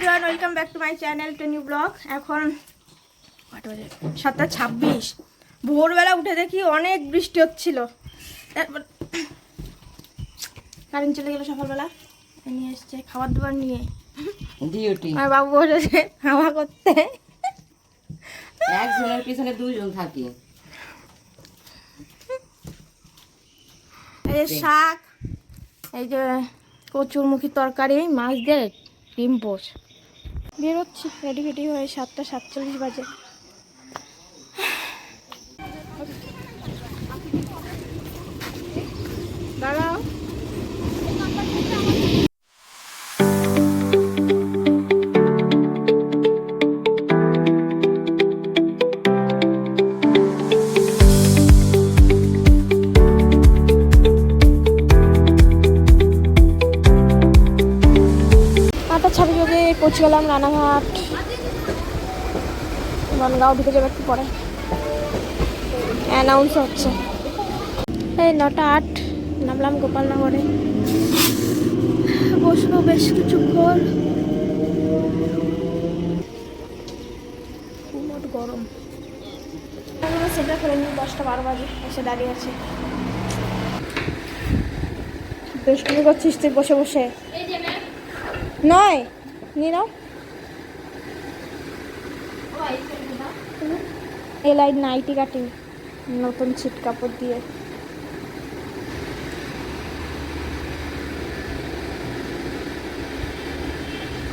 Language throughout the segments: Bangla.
Everyone welcome back to my channel to new blog এখন সাতটা ছাব্বিশ। ভোরবেলা উঠে দেখি অনেক বৃষ্টি হচ্ছিল। তারপর কারেন্ট চলে গেলো সকালবেলা। নিয়ে এসছে খাবার দাবার নিয়ে আর বাবু বসেছে হাওয়া করতে। একজনের পিছনে দুজন থাকি। এই যে শাক এই যে কচুরমুখী তরকারি মাছ দিয়ে ডিম পোষ। বেরোচ্ছি। রেডি ফেডি হয়ে সাতটা সাতচল্লিশ বাজে। পৌঁছে গেলাম রানাঘাট। বনগাঁও ঢুকে যাবে একটু পরে। অ্যানাউন্স হচ্ছে। এই নটা আট, নামলাম গোপালনগরে। বসবো বেশ কিছুক্ষণ। খুব গরম। সেটা করে নি দশটা বারো বাজে, এসে দাঁড়িয়ে আছে। দুষ্টুমি করছিস তুই বসে বসে। নয় নিয়ে নাও। এলাই নাইটি কাটিং, নতুন ছিট কাপড় দিয়ে।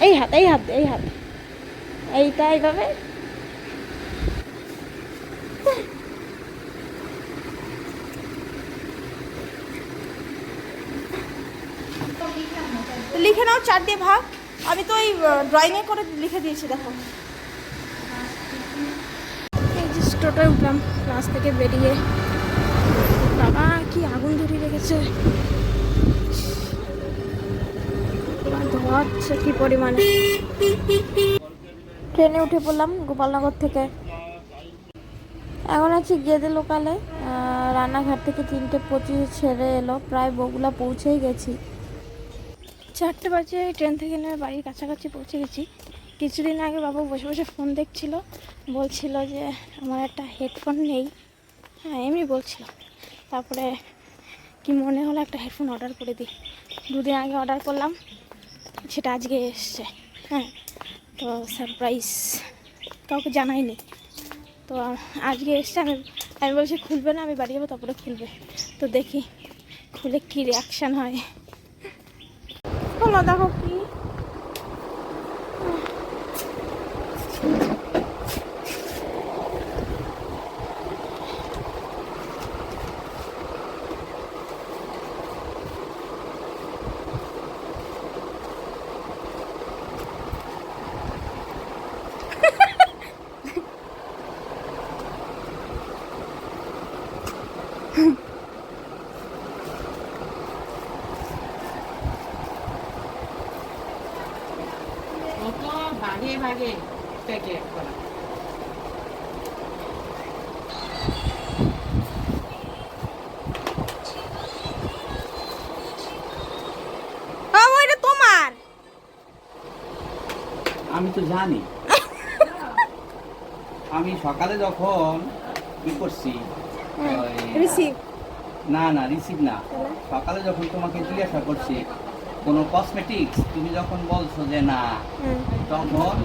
এই হাত এই হাত এই হাত। এইটা এইভাবে। লিখে নাও, চার দিয়ে ভাগ। আমি তো ওই ড্রয়িংয়ে করে লিখে দিয়েছি দেখো। এই যে টোটোয় উঠলাম ক্লাস থেকে বেরিয়ে। বাবা কি আগুন ধরিয়ে রেখেছে। এবার ধোয়াচ্ছে কি পরিমাণে। ট্রেনে উঠে পড়লাম গোপালনগর থেকে। এখন আছি গেদে লোকালে। রান্নাঘাট থেকে তিনটে পঁচিশ ছেড়ে এলো। প্রায় বগুলা পৌঁছেই গেছি। চারটে বাজে ট্রেন থেকে নেমে বাড়ির কাছাকাছি পৌঁছে গেছি। কিছুদিন আগে বাবু বসে বসে ফোন দেখছিল, বলছিল যে আমার একটা হেডফোন নেই। হ্যাঁ এমনি বলছিল। তারপরে কি মনে হলো একটা হেডফোন অর্ডার করে দিই। দুদিন আগে অর্ডার করলাম, সেটা আজকে এসছে। হ্যাঁ তো সারপ্রাইজ কাউকে জানাইনি। তো আজকে এসছে, আমি আমি বলছি, খুলবে না, আমি বাড়ি যাব, তারপরে খুলবে। তো দেখি খুলে কী রিয়াকশান হয়। হলো দেখো কি কত ভাগে ভাগে প্যাকেট করা আমি তো জানি আমি সকালে যখন কি করছি রিসিভ না না রিসিভ না সকালে যখন তোমাকে জিজ্ঞাসা করছি কোনো কসমেটিক্স তুমি যখন বলছো যে না তখন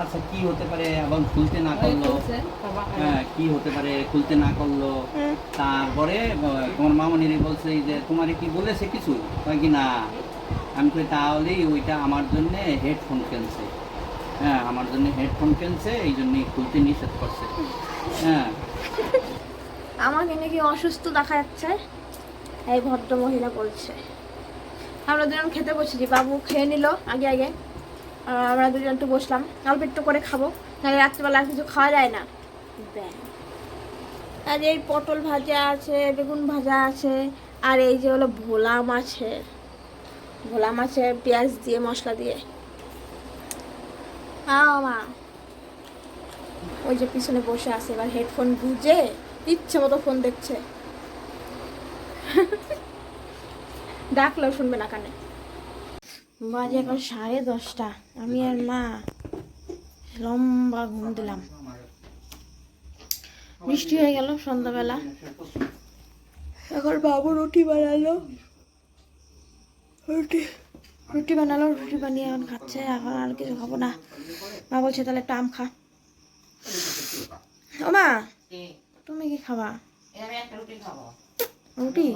আচ্ছা কি হতে পারে এবং খুলতে না করল? হ্যাঁ কি হতে পারে খুলতে না করল? তারপরে তোমার মামনিরে বলছে যে তোমারে কি বলেছে কিছু? কি না আমি কই তাহলেই ওইটা আমার জন্য হেডফোন কিনছে। হ্যাঁ আমার জন্য হেডফোন কিনছে এই জন্যই খুলতে নিষেধ করছে। হ্যাঁ। আমাকে নাকি অসুস্থ দেখা যাচ্ছে এই ভদ্র মহিলা বলছে। আমরা দুজন খেতে বসেছি। বাবু খেয়ে নিল আগে আগে। আমরা দুজন একটু বসলাম। অল্প একটু করে খাব। নাহলে রাত্রিবেলা আর কিছু খাওয়া যায় না। আর এই পটল ভাজা আছে বেগুন ভাজা আছে আর এই যে হলো ভোলা মাছের। ভোলা মাছের পেঁয়াজ দিয়ে মশলা দিয়ে। মা। ওই যে পিছনে বসে আছে এবার হেডফোন গুজে ইচ্ছে মতো ফোন দেখছে। ডাকলেও শুনবে না কানে। বাজে এখন সাড়ে দশটা। আমি আর মা লম্বা ঘুম দিলাম। বৃষ্টি হয়ে গেল সন্ধ্যাবেলা। এখন বাবু রুটি বানালো। রুটি। রুটি বানালো রুটি বানিয়ে এখন খাচ্ছে। এখন আর কিছু খাব না। মা বলছে তাহলে একটু আম খা। ও মা তুমি কি খাবা? এই আমি একটা রুটি?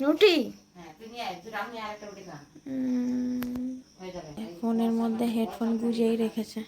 রুটি? হ্যাঁ ফোনের মধ্যে হেডফোন গুজেই রেখেছে।